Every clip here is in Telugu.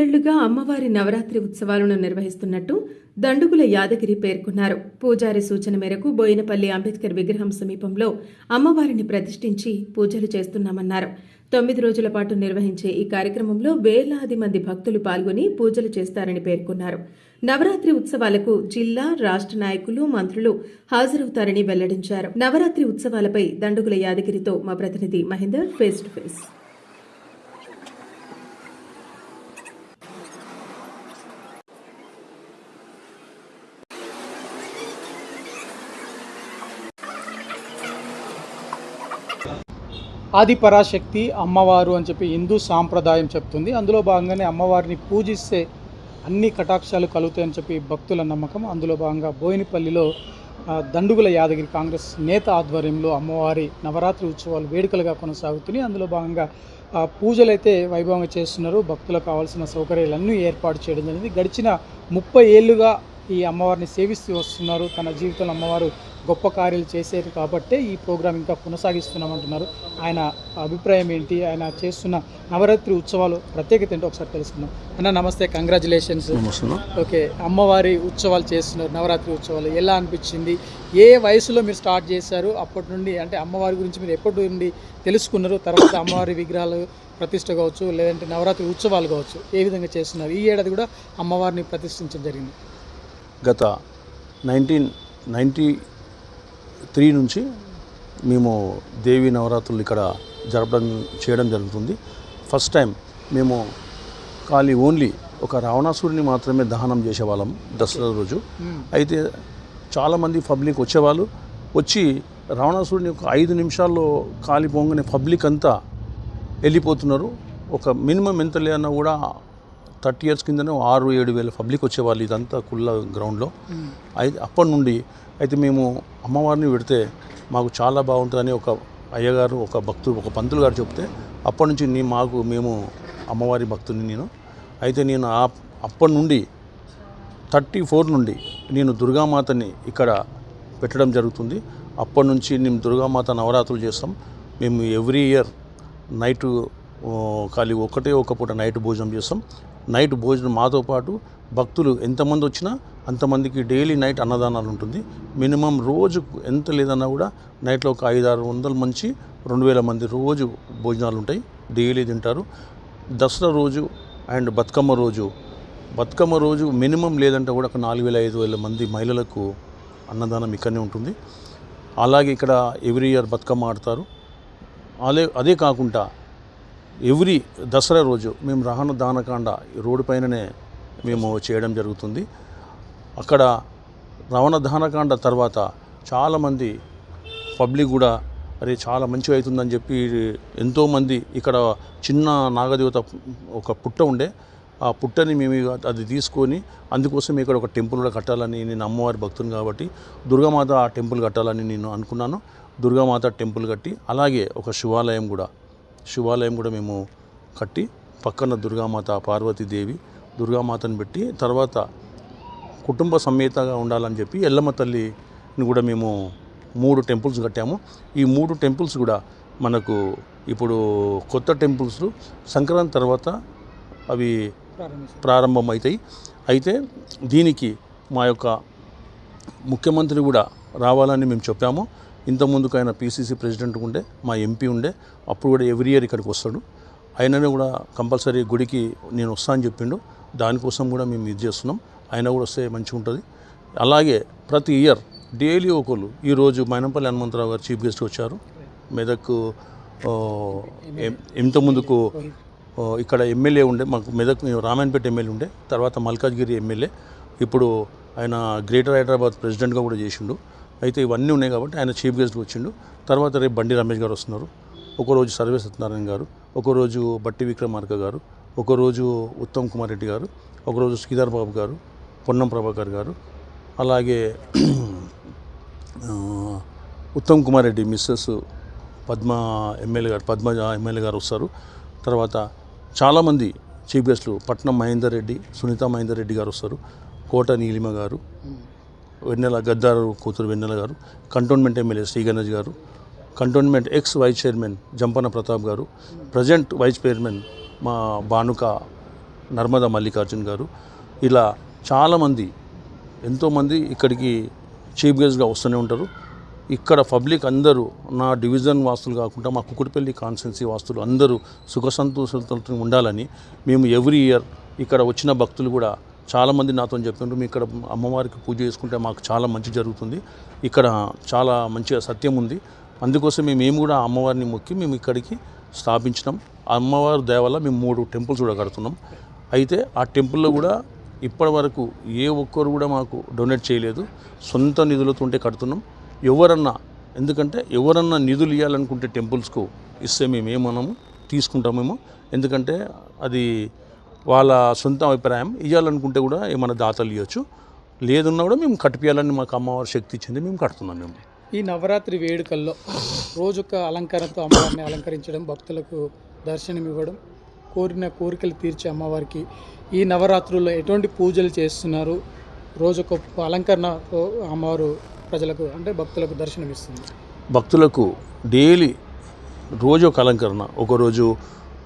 ఏళ్ళుగా అమ్మవారి నవరాత్రి ఉత్సవాలను నిర్వహిస్తున్నట్టు దండుగుల యాదగిరి పేర్కొన్నారు. పూజారి సూచన మేరకు బోయినపల్లి అంబేద్కర్ విగ్రహం సమీపంలో అమ్మవారిని ప్రతిష్ఠించి పూజలు చేస్తున్నామన్నారు. తొమ్మిది రోజుల పాటు నిర్వహించే ఈ కార్యక్రమంలో వేలాది మంది భక్తులు పాల్గొని పూజలు చేస్తారని పేర్కొన్నారు. నవరాత్రి ఉత్సవాలకు జిల్లా రాష్ట్ర నాయకులు మంత్రులు హాజరవుతారని వెల్లడించారు. నవరాత్రి ఉత్సవాలపై దండుగుల యాదగిరితో మా ప్రతినిధి మహేందర్ ఫేస్ టు ఫేస్ ఆది పరాశక్తి అమ్మవారు అని చెప్పి హిందూ సాంప్రదాయం చెప్తుంది. అందులో భాగంగానే అమ్మవారిని పూజిస్తే అన్ని కటాక్షాలు కలుగుతాయని చెప్పి భక్తుల నమ్మకం. అందులో భాగంగా బోయినపల్లిలో దండుగుల యాదగిరి కాంగ్రెస్ నేత ఆధ్వర్యంలో అమ్మవారి నవరాత్రి ఉత్సవాలు వేడుకలుగా కొనసాగుతున్నాయి. అందులో భాగంగా పూజలైతే వైభవంగా చేస్తున్నారు. భక్తులకు కావాల్సిన సౌకర్యాలన్నీ ఏర్పాటు చేయడం జరిగింది. గడిచిన ముప్పై ఏళ్ళుగా ఈ అమ్మవారిని సేవిస్తూ వస్తున్నారు. తన జీవితంలో అమ్మవారు గొప్ప కార్యాలు చేశారు కాబట్టే ఈ ప్రోగ్రాం ఇంకా కొనసాగిస్తున్నామంటున్నారు. ఆయన అభిప్రాయం ఏంటి? ఆయన చేస్తున్న నవరాత్రి ఉత్సవాలు ప్రత్యేకత ఏంటో ఒకసారి తెలుసుకుందాం. అన్న నమస్తే. Congratulations okay. అమ్మవారి ఉత్సవాలు చేస్తున్నారు. నవరాత్రి ఉత్సవాలు ఎలా అనిపించింది? ఏ వయసులో మీరు స్టార్ట్ చేశారు? అప్పటి నుండి అంటే అమ్మవారి గురించి మీరు ఎప్పటి నుండి తెలుసుకున్నారు? తర్వాత అమ్మవారి విగ్రహాలు ప్రతిష్ట కావచ్చు లేదంటే నవరాత్రి ఉత్సవాలు కావచ్చు ఏ విధంగా చేస్తున్నారు? ఈ ఏడాది కూడా అమ్మవారిని ప్రతిష్ఠించడం జరిగింది. గత నైన్టీన్ నైంటీ త్రీ నుంచి మేము దేవి నవరాత్రులు ఇక్కడ జరపడం చేయడం జరుగుతుంది. ఫస్ట్ టైం మేము ఖాళీ ఓన్లీ ఒక రావణాసురుని మాత్రమే దహనం చేసేవాళ్ళం దసరా రోజు. అయితే చాలామంది పబ్లిక్ వచ్చేవాళ్ళు. వచ్చి రావణాసురుని ఒక ఐదు నిమిషాల్లో ఖాళీ పొంగని పబ్లిక్ అంతా వెళ్ళిపోతున్నారు. ఒక మినిమం ఎంత లేదన్నా కూడా థర్టీ ఇయర్స్ కిందనే ఆరు ఏడు వేల పబ్లిక్ వచ్చేవాళ్ళు ఇదంతా కుల్ల గ్రౌండ్లో. అయితే అప్పటి నుండి అయితే మేము అమ్మవారిని పెడితే మాకు చాలా బాగుంటుందని ఒక అయ్యగారు ఒక భక్తుడు ఒక పంతులు గారు చెప్తే అప్పటి నుంచి నీ మాకు మేము అమ్మవారి భక్తుని నేను. అయితే నేను ఆ అప్పటి నుండి థర్టీ ఫోర్ నుండి నేను దుర్గామాతని ఇక్కడ పెట్టడం జరుగుతుంది. అప్పటి నుంచి మేము దుర్గామాత నవరాత్రులు చేస్తాం. మేము ఎవ్రీ ఇయర్ నైట్ ఖాళీ ఒకటే ఒక పూట నైట్ భోజనం చేస్తాం. నైట్ భోజనం మాతో పాటు భక్తులు ఎంతమంది వచ్చినా అంతమందికి డైలీ నైట్ అన్నదానాలు ఉంటుంది. మినిమం రోజు ఎంత లేదన్నా కూడా నైట్లో ఒక ఐదు ఆరు వందల మంచి రెండు వేల మంది రోజు భోజనాలు ఉంటాయి. డైలీ తింటారు. దసరా రోజు అండ్ బతుకమ్మ రోజు. బతుకమ్మ రోజు మినిమం లేదంటే కూడా ఒక నాలుగు వేల ఐదు వేల మంది మహిళలకు అన్నదానం ఇక్కడనే ఉంటుంది. అలాగే ఇక్కడ ఎవ్రీ ఇయర్ బతుకమ్మ ఆడతారు. అదే అదే కాకుండా ఎవ్రీ దసరా రోజు మేము రహణ దానకాండ ఈ రోడ్డు పైననే మేము చేయడం జరుగుతుంది. అక్కడ రవణ దానకాండ తర్వాత చాలామంది పబ్లిక్ కూడా అరే చాలా మంచిగా అవుతుందని చెప్పి ఎంతోమంది ఇక్కడ చిన్న నాగదేవత ఒక పుట్ట ఉండే. ఆ పుట్టని మేము అది తీసుకొని అందుకోసం ఇక్కడ ఒక టెంపుల్ కూడా కట్టాలని నేను అమ్మవారి భక్తుని కాబట్టి దుర్గామాత ఆ టెంపుల్ కట్టాలని నేను అనుకున్నాను. దుర్గామాత టెంపుల్ కట్టి అలాగే ఒక శివాలయం కూడా శివాలయం కూడా మేము కట్టి పక్కన దుర్గామాత పార్వతీదేవి దుర్గామాతను పెట్టి తర్వాత కుటుంబ సమేతగా ఉండాలని చెప్పి ఎల్లమ్మ తల్లిని కూడా మేము మూడు టెంపుల్స్ కట్టాము. ఈ మూడు టెంపుల్స్ కూడా మనకు ఇప్పుడు కొత్త టెంపుల్స్ సంక్రాంతి తర్వాత అవి ప్రారంభమవుతాయి. ప్రారంభం అవుతాయి అయితే దీనికి మా యొక్క ముఖ్యమంత్రి కూడా రావాలని మేము చెప్పాము. ఇంతకుముందుకు ఆయన పీసీసీ ప్రెసిడెంట్ ఉండే మా ఎంపీ ఉండే అప్పుడు కూడా ఎవ్రీ ఇయర్ ఇక్కడికి వస్తాడు. ఆయననే కూడా కంపల్సరీ గుడికి నేను వస్తా అని చెప్పిండు. దానికోసం కూడా మేము ఇది చేస్తున్నాం. ఆయన కూడా వస్తే మంచిగా ఉంటుంది. అలాగే ప్రతి ఇయర్ డైలీ ఒకళ్ళు ఈరోజు మైనంపల్లి హనుమంతరావు గారు చీఫ్ గెస్ట్ వచ్చారు. మెదక్ ఇంతకుముందుకు ఇంత ముందుకు ఇక్కడ ఎమ్మెల్యే ఉండే మాకు మెదక్ రామాయణపేట ఎమ్మెల్యే ఉండే తర్వాత మల్కాజ్గిరి ఎమ్మెల్యే ఇప్పుడు ఆయన గ్రేటర్ హైదరాబాద్ ప్రెసిడెంట్గా కూడా చేసిండు. అయితే ఇవన్నీ ఉన్నాయి కాబట్టి ఆయన చీఫ్ గెస్ట్గా వచ్చిండు. తర్వాత రేపు బండి రమేష్ గారు వస్తున్నారు. ఒకరోజు సర్వే సత్యనారాయణ గారు ఒకరోజు బట్టి విక్రమార్క గారు ఒకరోజు ఉత్తమ్ కుమార్ రెడ్డి గారు ఒకరోజు శ్రీధర్ బాబు గారు పొన్నం ప్రభాకర్ గారు అలాగే ఉత్తమ్ కుమార్ రెడ్డి మిస్సెస్ పద్మ ఎమ్మెల్యే గారు పద్మ ఎమ్మెల్యే గారు వస్తారు. తర్వాత చాలామంది చీఫ్ గెస్టులు పట్నం మహేందర్ రెడ్డి సునీత మహేందర్ రెడ్డి గారు వస్తారు. కోట నీలిమ గారు వెన్నెల గద్దారు కూతురు వెన్నెల గారు కంటోన్మెంట్ ఎమ్మెల్యే శ్రీ గణేష్ గారు cantonment ex vice chairman Jampana Pratap గారు ప్రజెంట్ వైస్ చైర్మన్ మా భానుక నర్మదా మల్లికార్జున్ గారు. ఇలా చాలామంది ఎంతోమంది ఇక్కడికి చీఫ్ గెస్ట్గా వస్తూనే ఉంటారు. ఇక్కడ పబ్లిక్ అందరూ నా డివిజన్ వాస్తులు కాకుండా మా కుకుడిపల్లి కాన్స్టెన్సీ వాస్తులు అందరూ సుఖ సంతోషాలతో ఉండాలని మేము ఎవ్రీ ఇయర్ ఇక్కడ వచ్చిన భక్తులు కూడా చాలామంది నాతో చెప్తుంటారు మీ ఇక్కడ అమ్మవారికి పూజ చేసుకుంటే మాకు చాలా మంచి జరుగుతుంది. ఇక్కడ చాలా మంచిగా సత్యం ఉంది. అందుకోసం మేము కూడా అమ్మవారిని మొక్కి మేము ఇక్కడికి స్థాపించినాం. ఆ అమ్మవారి దయ వల్ల మేము మూడు టెంపుల్స్ కూడా కడుతున్నాం. అయితే ఆ టెంపుల్లో కూడా ఇప్పటి వరకు ఏ ఒక్కరు కూడా మాకు డొనేట్ చేయలేదు. సొంత నిధులతో ఉంటే కడుతున్నాం. ఎవరన్నా ఎందుకంటే ఎవరన్నా నిధులు ఇవ్వాలనుకుంటే టెంపుల్స్కు ఇస్తే మేము ఏమనము తీసుకుంటామేమో. ఎందుకంటే అది వాళ్ళ సొంత అభిప్రాయం. ఇవ్వాలనుకుంటే కూడా ఏమైనా దాతలు ఇవ్వచ్చు లేదున్నా కూడా మేము కట్టిపియాలని మాకు అమ్మవారి శక్తి ఇచ్చింది మేము కడుతున్నాం మేము. ఈ నవరాత్రి వేడుకల్లో రోజొక అలంకారంతో అమ్మవారిని అలంకరించడం భక్తులకు దర్శనం ఇవ్వడం కోరిన కోరికలు తీర్చే అమ్మవారికి ఈ నవరాత్రుల్లో ఎటువంటి పూజలు చేస్తున్నారు? రోజొక అలంకరణతో అమ్మవారు ప్రజలకు అంటే భక్తులకు దర్శనం ఇస్తుంది భక్తులకు డైలీ రోజు ఒక అలంకరణ ఒకరోజు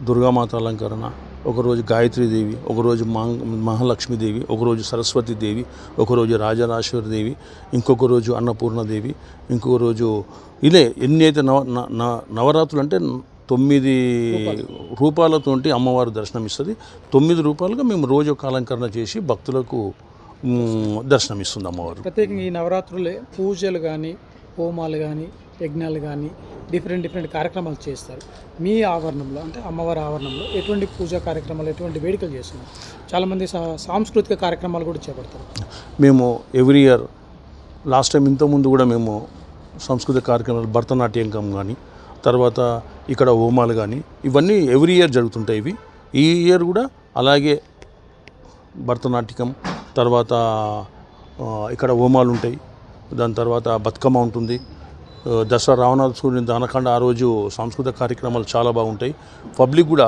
దుర్గామాత అలంకరణ ఒకరోజు గాయత్రీదేవి ఒకరోజు మాంగ మహాలక్ష్మీదేవి ఒకరోజు సరస్వతీదేవి ఒకరోజు రాజరాజేశ్వరి దేవి ఇంకొక రోజు అన్నపూర్ణదేవి ఇంకొక రోజు ఇదే ఎన్ని అయితే నవ న- న- నవరాత్రులు అంటే తొమ్మిది రూపాలతోటి అమ్మవారు దర్శనం ఇస్తుంది తొమ్మిది రూపాయలుగా మేము రోజు ఒక అలంకరణ చేసి భక్తులకు దర్శనమిస్తుంది దర్శనం ఇస్తుంది అమ్మవారు. ప్రత్యేకంగా ఈ నవరాత్రులే పూజలు కానీ హోమాలు కానీ యజ్ఞాలు కానీ డిఫరెంట్ డిఫరెంట్ కార్యక్రమాలు చేస్తారు. మీ ఆవరణంలో అంటే అమ్మవారి ఆవరణంలో ఎటువంటి పూజా కార్యక్రమాలు ఎటువంటి వేడుకలు చేస్తున్నారు? చాలామంది సా- సాంస్కృతిక కార్యక్రమాలు కూడా చేపడతారు. మేము ఎవ్రీ ఇయర్ లాస్ట్ టైం ఇంతకుముందు కూడా మేము సంస్కృతిక కార్యక్రమాలు భరతనాట్యం కానీ తర్వాత ఇక్కడ హోమాలు కానీ ఇవన్నీ ఎవ్రీ ఇయర్ జరుగుతుంటాయి ఇవి. ఈ ఇయర్ కూడా అలాగే భరతనాట్యం తర్వాత ఇక్కడ హోమాలు ఉంటాయి. దాని తర్వాత బతుకమ్మ ఉంటుంది. దసరా రావణ సూర్యుని దానకాండ ఆ రోజు సాంస్కృతిక కార్యక్రమాలు చాలా బాగుంటాయి. పబ్లిక్ కూడా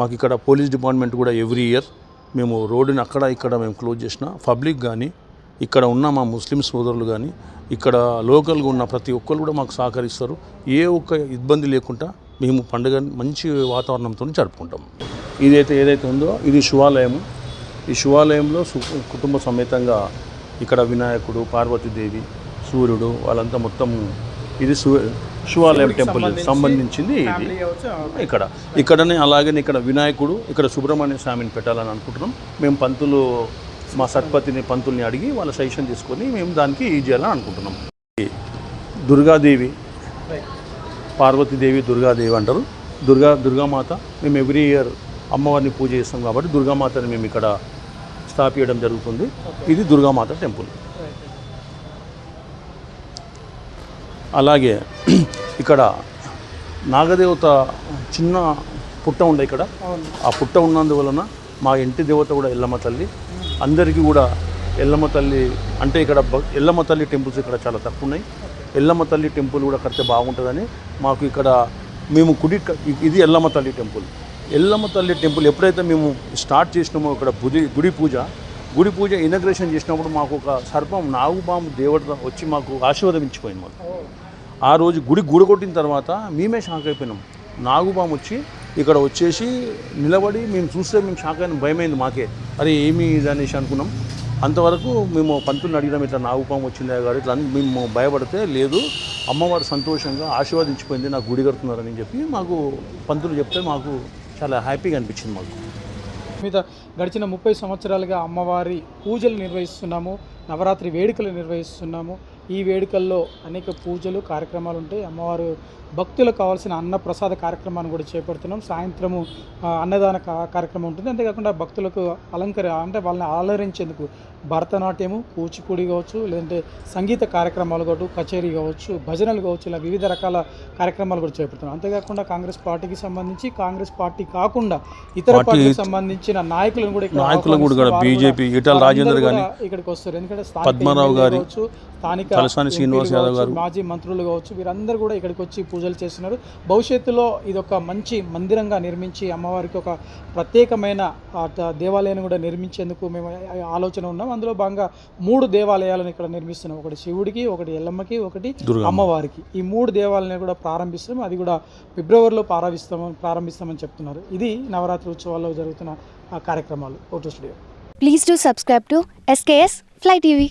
మాకు ఇక్కడ పోలీస్ డిపార్ట్మెంట్ కూడా ఎవ్రీ ఇయర్ మేము రోడ్డుని అక్కడ ఇక్కడ మేము క్లోజ్ చేసిన పబ్లిక్ కానీ ఇక్కడ ఉన్న మా ముస్లిం సోదరులు కానీ ఇక్కడ లోకల్గా ఉన్న ప్రతి ఒక్కరు కూడా మాకు సహకరిస్తారు. ఏ ఒక్క ఇబ్బంది లేకుండా మేము పండుగ మంచి వాతావరణంతో జరుపుకుంటాం. ఇదైతే ఏదైతే ఉందో ఇది శివాలయము. ఈ శివాలయంలో కుటుంబ సమేతంగా ఇక్కడ వినాయకుడు పార్వతీదేవి సూర్యుడు వాళ్ళంతా మొత్తం ఇది శివాలయం టెంపుల్ సంబంధించింది ఇది. ఇక్కడ. ఇక్కడనే అలాగే ఇక్కడ వినాయకుడు ఇక్కడ సుబ్రహ్మణ్య స్వామిని పెట్టాలని అనుకుంటున్నాం. మేము పంతులు మా సత్పతిని పంతుల్ని అడిగి వాళ్ళ సజెషన్ తీసుకొని మేము దానికి ఈ చేయాలని అనుకుంటున్నాం. దుర్గాదేవి పార్వతీదేవి దుర్గాదేవి అంటారు. దుర్గా దుర్గామాత మేము ఎవ్రీ ఇయర్ అమ్మవారిని పూజ చేస్తాం కాబట్టి దుర్గామాతని మేము ఇక్కడ స్థాపించడం జరుగుతుంది. ఇది దుర్గామాత టెంపుల్. అలాగే ఇక్కడ నాగదేవత చిన్న పుట్ట ఉండే ఇక్కడ. ఆ పుట్ట ఉన్నందువలన మా ఇంటి దేవత కూడా ఎల్లమ్మ తల్లి. అందరికీ కూడా ఎల్లమ్మ తల్లి అంటే ఇక్కడ ఎల్లమ్మ తల్లి టెంపుల్స్ ఇక్కడ చాలా తక్కువ ఉన్నాయి ఎల్లమ్మ తల్లి టెంపుల్ కూడా కడితే బాగుంటుందని మాకు ఇక్కడ మేము గుడి క- ఇది ఎల్లమ్మ తల్లి టెంపుల్. ఎల్లమ్మ తల్లి టెంపుల్ ఎప్పుడైతే మేము స్టార్ట్ చేసినామో ఇక్కడ గుడి గుడి పూజ గుడి పూజ ఇనగ్రేషన్ చేసినప్పుడు మాకు ఒక సర్పం నాగుపాము దేవుడు వచ్చి మాకు ఆశీర్వాదం ఇచ్చిపోయింది మాకు ఆ రోజు గుడి కొట్టిన తర్వాత మేమే షాక్ అయిపోయినాం. నాగుపాము వచ్చి ఇక్కడ వచ్చేసి నిలబడి మేము చూస్తే మేము షాక్ అయిన. భయమైంది మాకే. అరే ఏమి ఇది అనేసి అనుకున్నాం. అంతవరకు మేము పంతుల్ని అడిగినాం ఇట్లా నాగుపాము వచ్చిందా గారు? ఇట్లా అని మేము భయపడితే లేదు అమ్మవారు సంతోషంగా ఆశీర్వదించిపోయింది నాకు గుడి కడుతున్నారని చెప్పి మాకు పంతులు చెప్తే మాకు చాలా హ్యాపీగా అనిపించింది మాకు. మీద గడిచిన ముప్పై సంవత్సరాలుగా అమ్మవారి పూజలు నిర్వహిస్తున్నాము నవరాత్రి వేడుకలు నిర్వహిస్తున్నాము. ఈ వేడుకల్లో అనేక పూజలు కార్యక్రమాలు ఉంటాయి. అమ్మవారు భక్తులకు కావాల్సిన అన్న ప్రసాద కార్యక్రమాన్ని కూడా చేపడుతున్నాం. సాయంత్రము అన్నదాన కార్యక్రమం ఉంటుంది. అంతేకాకుండా భక్తులకు అలంకర అంటే వాళ్ళని అలరించేందుకు భరతనాట్యము కూచిపూడి కావచ్చు లేదంటే సంగీత కార్యక్రమాలు కావచ్చు కచేరీ కావచ్చు భజనలు కావచ్చు ఇలా వివిధ రకాల కార్యక్రమాలు కూడా చేపడుతున్నాం. అంతేకాకుండా కాంగ్రెస్ పార్టీకి సంబంధించి కాంగ్రెస్ పార్టీ కాకుండా ఇతర పార్టీ- పార్టీకి సంబంధించిన నాయకులను కూడా బీజేపీ ఈటల రాజేందర్ ఇక్కడికి వస్తారు. ఎందుకంటే గారి, కావచ్చు, స్థానిక తలసాని శ్రీనివాస్ యాదవ్ గారు. మాజీ మంత్రులు కావచ్చు వీరందరూ కూడా ఇక్కడికి వచ్చి పూజలు చేస్తున్నారు. భవిష్యత్తులో ఇది ఒక మంచి మందిరంగా నిర్మించి అమ్మవారికి ఒక ప్రత్యేకమైన దేవాలయాన్ని కూడా నిర్మించేందుకు మేము ఆలోచన ఉన్నాం. అందులో భాగంగా మూడు దేవాలయాలను ఇక్కడ నిర్మిస్తున్నాం. ఒకటి శివుడికి ఒకటి ఎల్లమ్మకి ఒకటి. అమ్మవారికి. ఈ మూడు దేవాలయాలను కూడా ప్రారంభిస్తాం అది కూడా ఫిబ్రవరిలో ప్రారంభిస్తామని ప్రారంభిస్తామని చెప్తున్నారు. ఇది నవరాత్రి ఉత్సవాల్లో జరుగుతున్న కార్యక్రమాలు. Photo studio. Please do subscribe to SKS Fly TV.